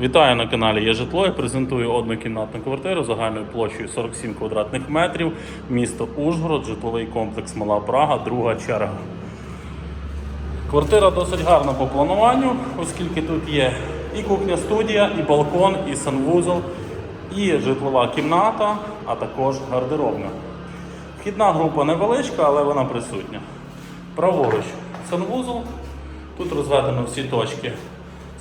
Вітаю на каналі Є житло. Я презентую однокімнатну квартиру загальною площею 47 квадратних метрів, місто Ужгород, житловий комплекс Мала Прага, друга черга. Квартира досить гарна по плануванню, оскільки тут є і кухня-студія, і балкон, і санвузол, і житлова кімната, а також гардеробна. Вхідна група невеличка, але вона присутня. Праворуч санвузол. Тут розведено всі точки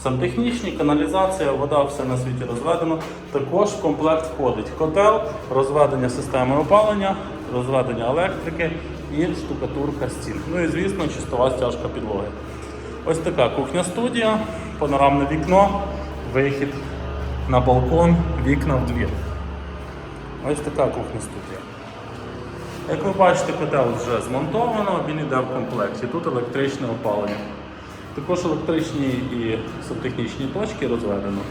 сантехнічні, каналізація, вода, все на світі розведено. Також в комплект входить котел, розведення системи опалення, розведення електрики і штукатурка стін. Ну і звісно, чистова стяжка підлоги. Ось така кухня-студія, панорамне вікно, вихід на балкон, вікна в двір. Ось така кухня-студія. Як ви бачите, котел вже змонтовано, він йде в комплекті. Тут електричне опалення. Також електричні і сантехнічні точки розведено.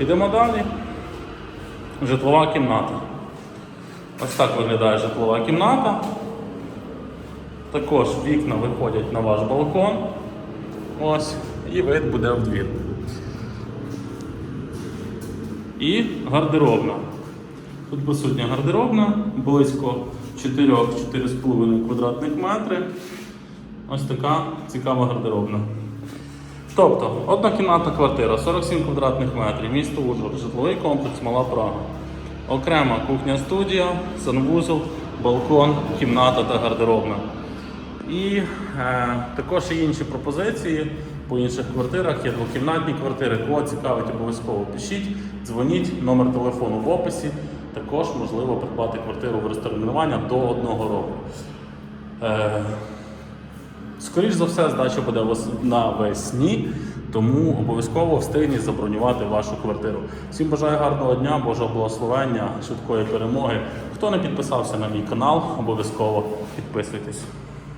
Йдемо далі. Житлова кімната. Ось так виглядає житлова кімната. Також вікна виходять на ваш балкон. Ось, і вид буде в двір. І гардеробна. Тут присутня гардеробна, близько 4-4,5 квадратних метри. Ось така цікава гардеробна. Тобто, однокімнатна квартира, 47 квадратних метрів, місто Ужгород, житловий комплекс Мала Прага. Окрема кухня-студія, санвузол, балкон, кімната та гардеробна. І е, також є інші пропозиції по інших квартирах. Є двокімнатні квартири. Кого цікавить, обов'язково пишіть, дзвоніть, номер телефону в описі. Також можливо придбати квартиру в розтермінування до одного року. Е, Скоріш за все, здача буде навесні, тому обов'язково встигніть забронювати вашу квартиру. Всім бажаю гарного дня, Божого благословення, швидкої перемоги. Хто не підписався на мій канал, обов'язково підписуйтесь.